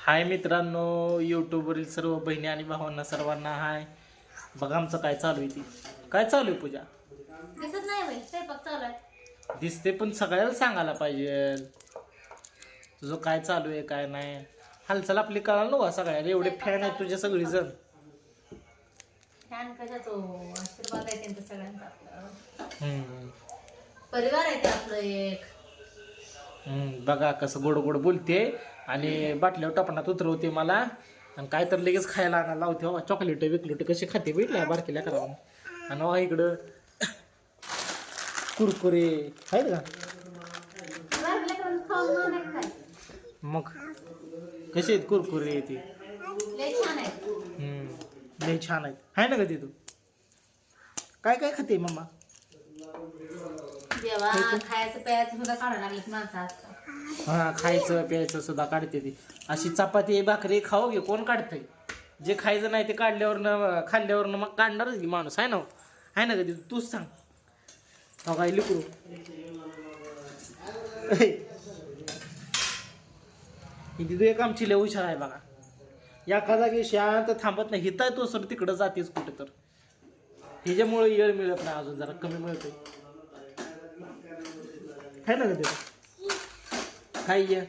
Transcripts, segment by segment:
हाय मित्रांनो यूट्यूबवरील सर्व बहिणी आणि भावांना सर्वांना हाय. बघा आमचं काय चालू आहे ती. काय चालू आहे पूजा? दिसत नाही बाई स्वयंपाक चालू आहे. दिसते पण सगळ्याला सांगायला पाहिजे. तुझं काय चालू आहे काय नाही. हालचाल आपली कळाल नव्हा सगळ्याला? एवढे फॅन आहेत तुझे सगळी जण फॅन कशाचो आशीर्वाद आहे त्यांचा सगळ्यांचा आपलं हम्म. परिवार आहे ते आपलं एक. हम्म, बघा कसं गोड गोड बोलते. आणि बाटल्यावर टपणात उतरवते मला. आणि काय तर लगेच खायला आणायला लावते हो. चॉकलेट बिकलेट कशी खाते भेटल्या बारकेल्या करावं आणि बघा इकडं कुरकुरे. आहेत का? मग कसे आहेत कुरकुरे ते? छान हम्म, लय छान आहेत. आहे ना कधी तू? काय काय खाते मम्मा? जेव्हा खायचं प्यायचं सुद्धा काढायला लागलेत माणसं हा खायचं प्यायचं सुद्धा काढते ती. अशी चपाती भाकरी खाऊ घे कोण काढतंय? जे खायचं नाही ते काढल्यावरनं खाल्ल्यावरनं मग काढणारच की माणूस आहे ना हो? आहे ना कधी? तूच सांग. हो काय लिकरू? ही एक आमची लय हुशार आहे बघा. एका जागी शांत थांबत नाही. हिताय तो सर तिकडं जातेच कुठे तर. हिच्यामुळे येळ मिळत नाही अजून जरा कमी मिळतोय. आहे ना कधी काय ये.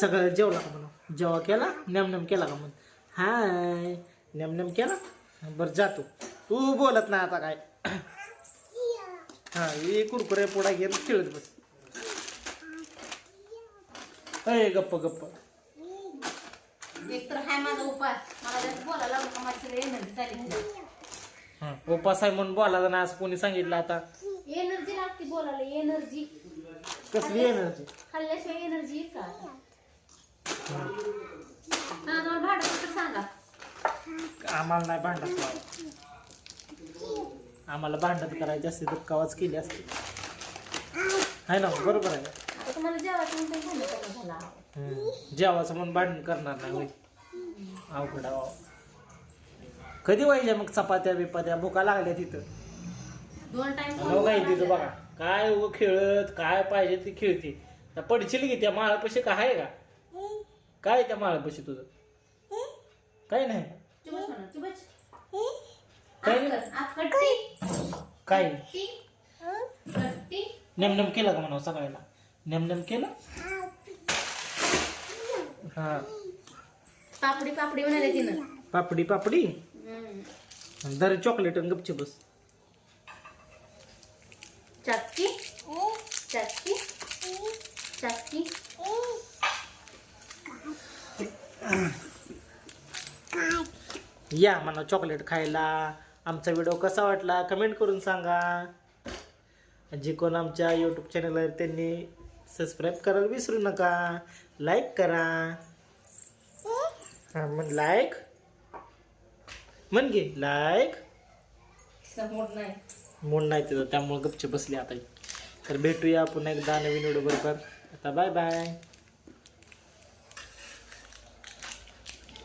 सगळं जेवला का म्हणून? जेव्हा केला नेम नेम केला का म्हणून? हाय. नेम नेम केला? बरं जातो तू. बोलत नाही आता काय. हा हे कुरकुरे पुढा घेऊन खेळत बस. अय गप्प गप्प. एक तर हाय माझा उपास. मला जास्त बोलायला लागलं का माझी सगळी एनर्जी चालली हा उपास आहे म्हणून बोलायला ना असं कोणी सांगितलं आता. एनर्जी लागते बोलायला एनर्जी. कसली एनर्जी खाल्ल्याशिवाय एनर्जी येईल का आता? हा तुम्हाला भाडं तर सांगा आम्हाला नाही भांडत लावायचं. आम्हाला भांडत करायची असते तर कवाच केली असते आहे ना बरोबर आहे आता तुम्हाला जेवायचं म्हणून काही झालं का झाला हम्म. जेवायचं म्हणून भांडण करणार नाही होय अवघड आहे बाबा. कधी व्हायच्या मग चपात्या बिपात्या भुका लागल्या तिथं दोन टाइम हो बघा काय उगं खेळत काय पाहिजे ते खेळते. त्या पडशील की त्या माळापाशी काय आहे का? काय त्या माळापाशी तुझं? काय नाही. काय? काय? नेमनेम केलं का म्हणा सगळ्याला नेमनेम केलं? हा. पापडी पापडी म्हणाले तिनं. पापडी पापडी. दर चॉकलेट आणि गपचे बस. चक्की चक्की चक्की. या म्हणा चॉकलेट खायला. आमचा व्हिडिओ कसा वाटला? कमेंट करून सांगा. जे कोण आमच्या यूट्यूब चॅनल आहे त्यांनी सबस्क्राईब करायला विसरू नका. लाईक करा. हा म्हण लाईक म्हण घे लाईक समोर नाही मूड नाही तिथं त्यामुळे गपचे बसले आता तर भेटूया पुन्हा एकदा नवीन व्हिडिओ बरोबर. आता बाय बाय